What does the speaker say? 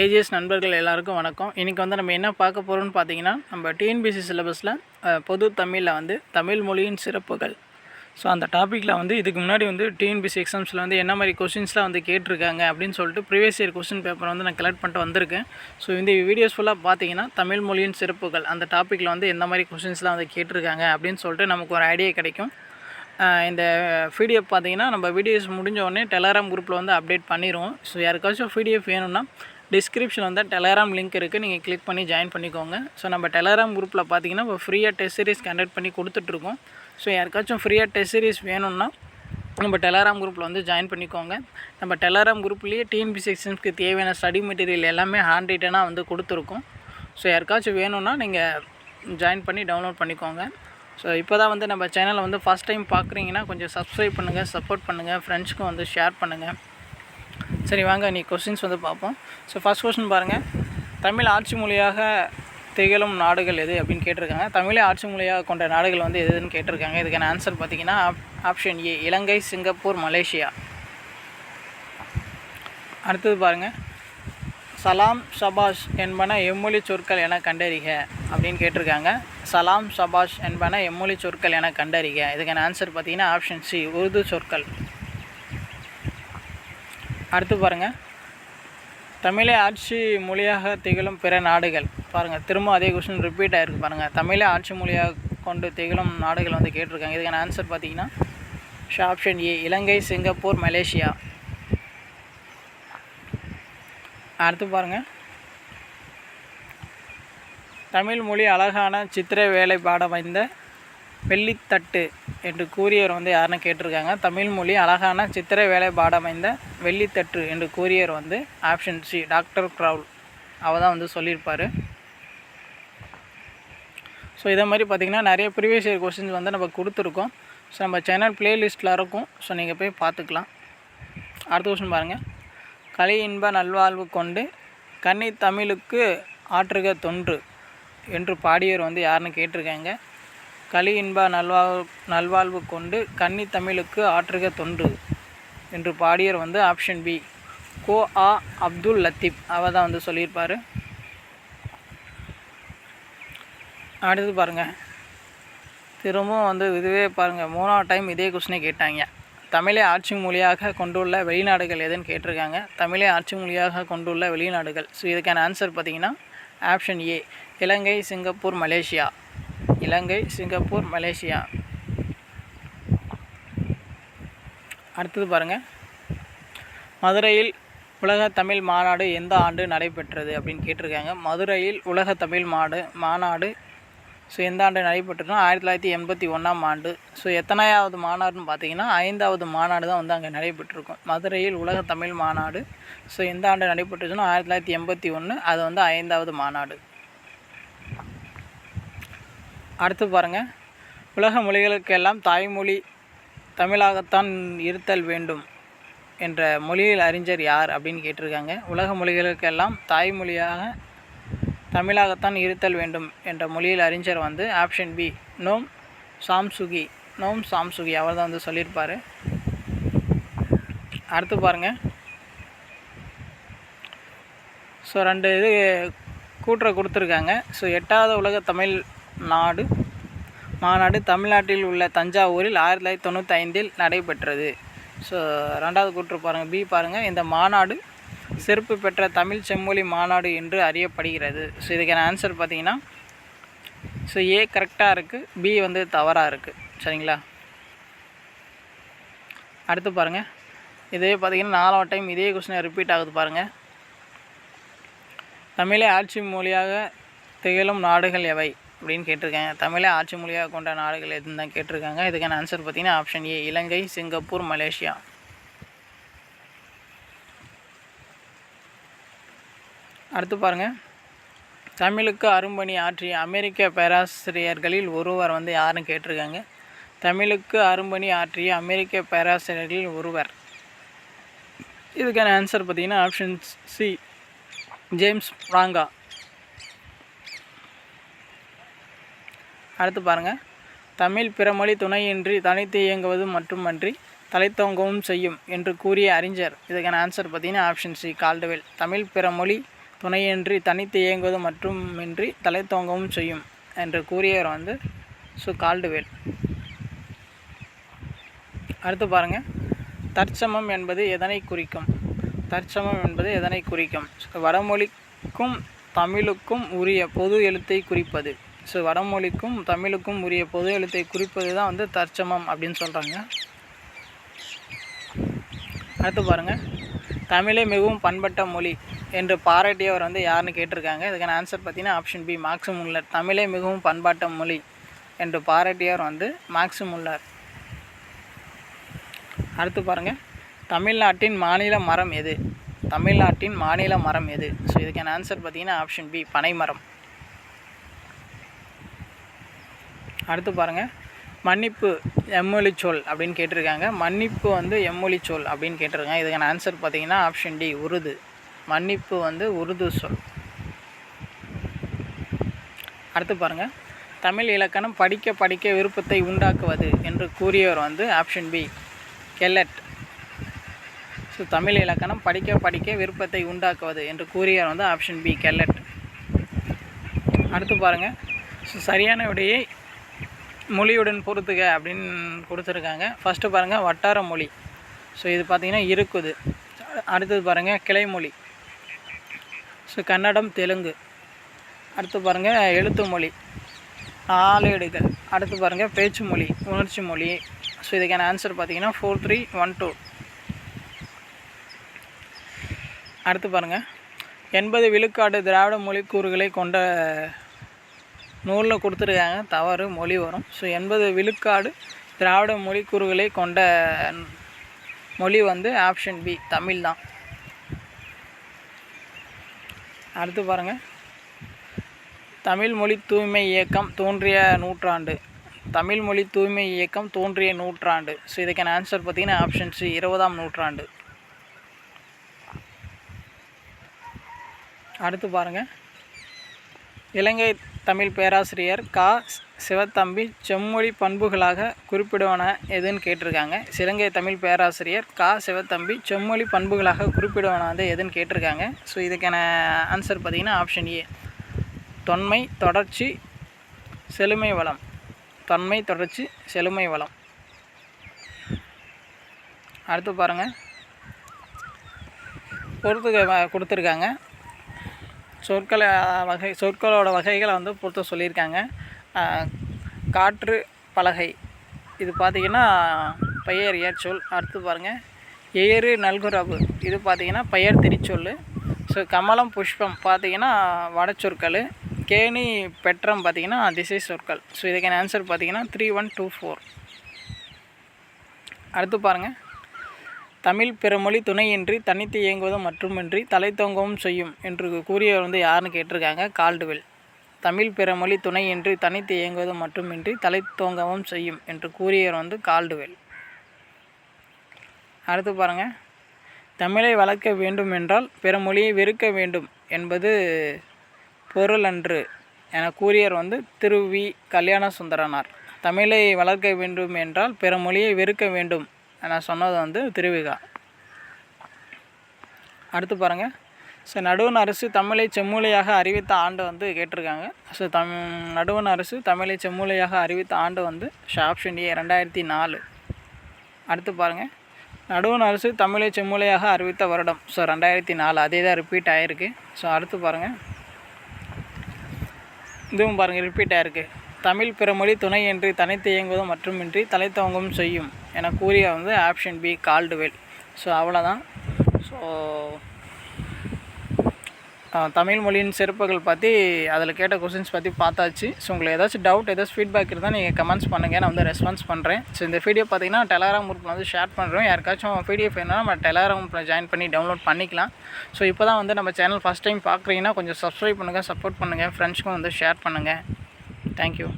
AGS நண்பர்கள் எல்லாருக்கும் வணக்கம். இன்றைக்கி வந்து நம்ம என்ன பார்க்க போகிறோம்னு பார்த்தீங்கன்னா நம்ம டிஎன்பிசி சிலபஸில் பொது தமிழில் வந்து தமிழ் மொழியின் சிறப்புகள். ஸோ அந்த டாப்பிக்கில் வந்து இதுக்கு முன்னாடி வந்து டிஎன்பிசி எக்ஸாம்ஸில் வந்து என்ன மாதிரி கொஷின்ஸ்லாம் வந்து கேட்டிருக்காங்க அப்படின்னு சொல்லிட்டு ப்ரீவியஸ் இயர் கொஷின் பேப்பர் வந்து நான் கலெக்ட் பண்ணிட்டு வந்திருக்கேன். ஸோ இந்த வீடியோஸ் ஃபுல்லாக பார்த்தீங்கன்னா தமிழ் மொழியின் சிறப்புகள் அந்த டாப்பிக்கில் வந்து எந்த மாதிரி கொஷின்ஸ்லாம் வந்து கேட்டிருக்காங்க அப்படின்னு சொல்லிட்டு நமக்கு ஒரு ஐடியா கிடைக்கும். இந்த பிடிஎஃப் பார்த்தீங்கன்னா நம்ம வீடியோஸ் முடிஞ்ச உடனே டெலகிராம் குரூப்பில் வந்து அப்டேட் பண்ணிடுவோம் ஸோ யாருக்காச்சும் பிடிஎஃப் வேணும்னா டிஸ்கிரிப்ஷன் வந்து டெலகிராம் லிங்க் இருக்குது நீங்கள் கிளிக் பண்ணி ஜாயின் பண்ணிக்கோங்க. ஸோ நம்ம டெலகிராம் குரூப்பில் பார்த்தீங்கன்னா இப்போ ஃப்ரீயாக டெஸ்ட் சீரிஸ் கண்டக்ட் பண்ணி கொடுத்துட்ருக்கோம். ஸோ யாருக்காச்சும் ஃப்ரீயாக டெஸ்ட் சீரிஸ் வேணும்னா நம்ம டெலகிராம் குரூப்பில் வந்து ஜாயின் பண்ணிக்கோங்க. நம்ம டெலகிராம் குரூப்லேயே டிஎன்பிசி எக்ஸாம்ஸ்க்கு தேவையான ஸ்டடி மெட்டீரியல் எல்லாமே ஹேண்ட் ரைட்டனாக வந்து கொடுத்துருக்கோம். ஸோ யாருக்காச்சும் வேணும்னா நீங்கள் ஜாயின் பண்ணி டவுன்லோட் பண்ணிக்கோங்க. ஸோ இப்போ தான் வந்து நம்ம சேனலை வந்து ஃபஸ்ட் டைம் பார்க்குறீங்கன்னா கொஞ்சம் சப்ஸ்கிரைப் பண்ணுங்கள் சப்போர்ட் பண்ணுங்கள் ஃப்ரெண்ட்ஸ்க்கும் வந்து ஷேர் பண்ணுங்கள் சரி வாங்க நீ கொஸ்டின்ஸ் வந்து பார்ப்போம். ஸோ ஃபஸ்ட் கொஸ்டின் பாருங்கள் தமிழ் ஆட்சி மொழியாக திகழும் நாடுகள் எது அப்படின்னு கேட்டிருக்காங்க. தமிழை ஆட்சி மொழியாக கொண்ட நாடுகள் வந்து எதுன்னு கேட்டிருக்காங்க. இதுக்கான ஆன்சர் பார்த்தீங்கன்னா option A Ilangai Singapore Malaysia. அடுத்தது பாருங்கள் சலாம் ஷபாஷ் என்பன எம்மொழி சொற்கள் என கண்டறிக அப்படின்னு கேட்டிருக்காங்க. சலாம் சபாஷ் என்பன எம்மொழி சொற்கள் என கண்டறிக. இதுக்கான ஆன்சர் பார்த்தீங்கன்னா ஆப்ஷன் சி உருது சொற்கள். அடுத்து பாருங்கள் தமிழை ஆட்சி மொழியாக திகழும் பிற நாடுகள். பாருங்கள் திரும்ப அதே கொஸ்டின் ரிப்பீட் ஆகிருக்கு பாருங்கள் தமிழை ஆட்சி மொழியாக கொண்டு திகழும் நாடுகள் வந்து கேட்டிருக்காங்க. இதுக்கான ஆன்சர் பார்த்தீங்கன்னா option A Ilangai Singapore Malaysia. அடுத்து பாருங்கள் தமிழ் மொழி அழகான சித்திர வேலைப்பாட வாய்ந்த வெள்ளித்தட்டு. என்று கூறியவர் வந்து யாருன்னு கேட்டிருக்காங்க. தமிழ் மொழி அழகான சித்திர வேலைப்பாடு அமைந்த வெள்ளித்தட்டு என்று கூறியவர் வந்து ஆப்ஷன் சி டாக்டர் க்ரவுல் அவர் தான் வந்து சொல்லியிருப்பார். ஸோ இதே மாதிரி பார்த்திங்கன்னா நிறைய ப்ரீவியஸ் இயர் கொஸ்டின்ஸ் வந்து நம்ம கொடுத்துருக்கோம். ஸோ நம்ம சேனல் ப்ளேலிஸ்ட்டில் இருக்கும். ஸோ நீங்கள் போய் பார்த்துக்கலாம். அடுத்த கொஸ்டின் பாருங்கள் கலை இன்ப நல்வாழ்வு கொண்டு கன்னி தமிழுக்கு ஆற்றுக தொன்று என்று பாடியவர் வந்து யாருன்னு கேட்டிருக்காங்க. கலி இன்ப நல்வாழ்வு நல்வாழ்வு கொண்டு கன்னி தமிழுக்கு ஆற்றுக தொன்று என்று பாடியர் வந்து ஆப்ஷன் பி. கோ. ஆ. அப்துல் லத்தீப். அவர் தான் வந்து சொல்லியிருப்பார். அடுத்து பாருங்கள் திரும்பவும் வந்து இதுவே பாருங்கள் மூணாவது டைம் இதே கொஸ்டினே கேட்டாங்க. தமிழை ஆட்சி மொழியாக கொண்டுள்ள வெளிநாடுகள் எதுன்னு கேட்டிருக்காங்க. தமிழை ஆட்சி மொழியாக கொண்டுள்ள வெளிநாடுகள். ஸோ இதுக்கான ஆன்சர் பார்த்திங்கன்னா option A Ilangai Singapore Malaysia. Ilangai Singapore Malaysia. அடுத்தது பாருங்கள் மதுரையில் உலக தமிழ் மாநாடு எந்த ஆண்டு நடைபெற்றது அப்படின்னு கேட்டிருக்காங்க. மதுரையில் உலக தமிழ் மாடு மாநாடு ஸோ எந்த ஆண்டு நடைபெற்றதுன்னா ஆயிரத்தி தொள்ளாயிரத்தி எண்பத்தி ஒன்றாம் ஆண்டு. ஸோ எத்தனையாவது மாநாடுன்னு பார்த்தீங்கன்னா ஐந்தாவது மாநாடு தான் வந்து அங்கே நடைபெற்றிருக்கும். மதுரையில் உலக தமிழ் மாநாடு ஸோ எந்த ஆண்டு நடைபெற்றுச்சுன்னா ஆயிரத்தி தொள்ளாயிரத்தி எண்பத்தி ஒன்று அது வந்து ஐந்தாவது மாநாடு. அடுத்து பாருங்கள் உலக மொழிகளுக்கெல்லாம் தாய்மொழி தமிழாகத்தான் இருத்தல் வேண்டும் என்ற மொழியில் அறிஞர் யார் அப்படின்னு கேட்டிருக்காங்க. உலக மொழிகளுக்கெல்லாம் தாய்மொழியாக தமிழாகத்தான் இருத்தல் வேண்டும் என்ற மொழியில் அறிஞர் வந்து ஆப்ஷன் பி நோம் சாம்சுகி. நோம் சாம்சுகி அவர் தான் வந்து சொல்லியிருப்பார். அடுத்து பாருங்கள் ஸோ ரெண்டு இது கூட்டுற கொடுத்துருக்காங்க. ஸோ எட்டாவது உலக தமிழ் நாடு மாநாடு தமிழ்நாட்டில் உள்ள தஞ்சாவூரில் ஆயிரத்தி தொள்ளாயிரத்தி தொண்ணூற்றி ஐந்தில் நடைபெற்றது. ஸோ ரெண்டாவது கூற்று பாருங்கள் பி பாருங்கள் இந்த மாநாடு சிறப்பு பெற்ற தமிழ் செம்மொழி மாநாடு என்று அறியப்படுகிறது. ஸோ இதுக்கான ஆன்சர் பார்த்தீங்கன்னா ஸோ ஏ கரெக்டாக இருக்குது பி வந்து தவறாக இருக்குது சரிங்களா? அடுத்து பாருங்கள் இதே பார்த்தீங்கன்னா நாலாவது டைம் இதே கொஸ்டின் ரிப்பீட் ஆகுது பாருங்கள் தமிழை ஆட்சி மொழியாக திகழும் நாடுகள் எவை? அப்படின்னு கேட்டிருக்காங்க. தமிழை ஆட்சி மொழியாக கொண்ட நாடுகள் எதுன்னு தான் கேட்டிருக்காங்க. இதுக்கான ஆன்சர் பார்த்தீங்கன்னா option A Ilangai Singapore Malaysia. அடுத்து பாருங்கள் தமிழுக்கு அரும்பணி ஆற்றிய அமெரிக்க பேராசிரியர்களில் ஒருவர் வந்து யாருன்னு கேட்டிருக்காங்க. தமிழுக்கு அரும்பணி ஆற்றிய அமெரிக்க பேராசிரியர்களில் ஒருவர். இதுக்கான ஆன்சர் பார்த்தீங்கன்னா ஆப்ஷன் சி ஜேம்ஸ் ராங்கா அடுத்து பாருங்கள் தமிழ் பிறமொழி துணையின்றி தனித்து இயங்குவது மட்டுமன்றி தலைத்தோங்கவும் செய்யும் என்று கூறிய அறிஞர். இதுக்கான ஆன்சர் பார்த்தீங்கன்னா ஆப்ஷன் சி கால்டுவெல் தமிழ் பிறமொழி துணையின்றி தனித்து இயங்குவது மட்டுமின்றி தலைத்தோங்கவும் செய்யும் என்று கூறியவர் வந்து சு. கால்டுவேல் அடுத்து பாருங்கள் தற்சமம் என்பது எதனை குறிக்கும்? தற்சமம் என்பது எதனை குறிக்கும்? ஸோ வடமொழிக்கும் தமிழுக்கும் உரிய பொது எழுத்தை குறிப்பது. ஸோ வடமொழிக்கும் தமிழுக்கும் உரிய பொது எழுத்தை குறிப்பது தான் வந்து தற்சமம் அப்படின்னு சொல்கிறாங்க அடுத்து பாருங்கள் தமிழே மிகவும் பண்பட்ட மொழி என்று பாராட்டியவர் வந்து யாருன்னு கேட்டிருக்காங்க. இதுக்கான ஆன்சர் பார்த்தீங்கன்னா ஆப்ஷன் பி மேக்ஸும் முல்லர் தமிழே மிகவும் பண்பாட்ட மொழி என்று பாராட்டியவர் வந்து மேக்ஸும் உள்ளார் அடுத்து பாருங்கள் தமிழ்நாட்டின் மாநில மரம் எது? தமிழ்நாட்டின் மாநில மரம் எது? ஸோ இதுக்கான ஆன்சர் பார்த்தீங்கன்னா ஆப்ஷன் பி பனைமரம். அடுத்து பாருங்கள் மன்னிப்பு எம்மொழி சொல் அப்படின்னு கேட்டிருக்காங்க. மன்னிப்பு வந்து எம்மொழி சொல் அப்படின்னு கேட்டிருக்காங்க. இதுக்கான ஆன்சர் பார்த்தீங்கன்னா ஆப்ஷன் டி உருது. மன்னிப்பு வந்து உருது சொல். அடுத்து பாருங்கள் தமிழ் இலக்கணம் படிக்க படிக்க விருப்பத்தை உண்டாக்குவது என்று கூறியவர் வந்து ஆப்ஷன் பி கெல்லட் ஸோ தமிழ் இலக்கணம் படிக்க படிக்க விருப்பத்தை உண்டாக்குவது என்று கூறியவர் வந்து ஆப்ஷன் பி கெல்லட் அடுத்து பாருங்கள் ஸோ சரியான விடையை மொழியுடன் பொறுத்துக அப்படின்னு கொடுத்துருக்காங்க. ஃபஸ்ட்டு பாருங்கள் வட்டார மொழி. ஸோ இது பார்த்திங்கன்னா இருக்குது. அடுத்தது பாருங்கள் கிளைமொழி ஸோ கன்னடம் தெலுங்கு. அடுத்து பாருங்கள் எழுத்து மொழி. நாளேடுகள் அடுத்து பாருங்கள் பேச்சு மொழி உணர்ச்சி மொழி. ஸோ இதுக்கான ஆன்சர் பார்த்தீங்கன்னா ஃபோர் த்ரீ ஒன் டூ அடுத்து பாருங்கள் எண்பது விழுக்காடு திராவிட மொழி கூறுகளை கொண்ட நூலில் கொடுத்துருக்காங்க. தவறு மொழி வரும். ஸோ எண்பது விழுக்காடு திராவிட மொழி கூறுகளை கொண்ட மொழி வந்து ஆப்ஷன் பி தமிழ் தான். அடுத்து பாருங்கள் தமிழ் மொழி தூய்மை இயக்கம் தோன்றிய நூற்றாண்டு. தமிழ் மொழி தூய்மை இயக்கம் தோன்றிய நூற்றாண்டு. ஸோ இதுக்கான ஆன்சர் பார்த்திங்கன்னா ஆப்ஷன் சி இருபதாம் நூற்றாண்டு. அடுத்து பாருங்கள் இலங்கை தமிழ் பேராசிரியர் கா. சிவத்தம்பி செம்மொழி பண்புகளாக குறிப்பிடுவன எதுன்னு கேட்டிருக்காங்க. சிலங்கை தமிழ் பேராசிரியர் கா. சிவத்தம்பி செம்மொழி பண்புகளாக குறிப்பிடுவன வந்து எதுன்னு கேட்டிருக்காங்க. ஸோ இதுக்கான ஆன்சர் பார்த்திங்கன்னா ஆப்ஷன் ஏ தொன்மை தொடர்ச்சி செழுமை வளம். தொன்மை தொடர்ச்சி செழுமை வளம். அடுத்து பாருங்கள் பொறுத்து கொடுத்துருக்காங்க. சொற்களை வகை சொற்களோட வகைகளை வந்து பொறுத்த சொல்லியிருக்காங்க. காற்று பலகை. இது பார்த்திங்கன்னா பெயர் ஏற்சொல் அடுத்து பாருங்கள் ஏறு நல்குரவு. இது பார்த்திங்கன்னா பெயர் திரிச்சொல் ஸோ கமலம் புஷ்பம் பார்த்திங்கன்னா வடச்சொற்கள். கேணி பெற்றம் பார்த்திங்கன்னா திசை சொற்கள் ஸோ இதுக்கான ஆன்சர் பார்த்திங்கன்னா த்ரீ ஒன் டூ ஃபோர் அடுத்து பாருங்கள் தமிழ் பிறமொழி துணையின்றி தனித்து இயங்குவது மட்டுமின்றி தலைத்தோங்கவும் செய்யும் என்று கூறியவர் வந்து யாருன்னு கேட்டிருக்காங்க? கால்டுவெல். தமிழ் பிறமொழி துணையின்றி தனித்து இயங்குவது மட்டுமின்றி தலைத்தோங்கவும் செய்யும் என்று கூறியவர் வந்து கால்டுவெல். அடுத்து பாருங்கள் தமிழை வளர்க்க வேண்டும் என்றால் பிற மொழியை வெறுக்க வேண்டும் என்பது பொருள் அன்று என கூறியவர் வந்து திரு வி கல்யாண சுந்தரனார் தமிழை வளர்க்க வேண்டும் என்றால் பிற மொழியை வெறுக்க வேண்டும் நான் சொன்னது வந்து திருவிகா அடுத்து பாருங்கள் ஸோ நடுவன் அரசு தமிழை செம்மொழியாக அறிவித்த ஆண்டு வந்து கேட்டிருக்காங்க. ஸோ தம் நடுவன் அரசு தமிழை செம்மொழியாக அறிவித்த ஆண்டு வந்து ஆப்ஷன் ஏ ரெண்டாயிரத்தி நாலு. அடுத்து பாருங்கள் நடுவன் அரசு தமிழை செம்மொழியாக அறிவித்த வருடம். ஸோ ரெண்டாயிரத்தி நாலு. அதே தான் ரிப்பீட் ஆகிருக்கு ஸோ அடுத்து பாருங்கள் இதுவும் பாருங்கள் ரிப்பீட் ஆகிருக்கு தமிழ் பிறமொழி துணை என்று தனித்து இயங்குவதும் மட்டுமின்றி தலைத்தவங்கும் செய்யும் என கூறிய வந்து ஆப்ஷன் பி கால்டுவெல். ஸோ அவ்வளோதான் ஸோ தமிழ் மொழியின் சிறப்புகள் பற்றி அதில் கேட்ட கொஸ்டின்ஸ் பற்றி பார்த்தாச்சு. ஸோ உங்களுக்கு ஏதாச்சும் டவுட் ஏதாச்சும் ஃபீட்பேக் இருந்தால் நீங்கள் கமெண்ட்ஸ் பண்ணுங்கள் நான் வந்து ரெஸ்பான்ஸ் பண்ணுறேன் ஸோ இந்த வீடியோ பார்த்தீங்கன்னா டெலாகிராம் குரூப்பில் வந்து ஷேர் பண்ணுறோம் யாருக்காச்சும் பிடிஎஃப் வேணும்னா நம்ம டெலாகிராம் குரூப்பில் ஜாயின் பண்ணி டவுன்லோட் பண்ணிக்கலாம். ஸோ இப்போ தான் வந்து நம்ம சேனல் ஃபஸ்ட் டைம் பார்க்குறீங்கன்னா கொஞ்சம் சப்ஸ்கிரைப் பண்ணுங்கள் சப்போர்ட் பண்ணுங்கள் ஃப்ரெண்ட்ஸ்க்கும் வந்து ஷேர் பண்ணுங்கள் thank you.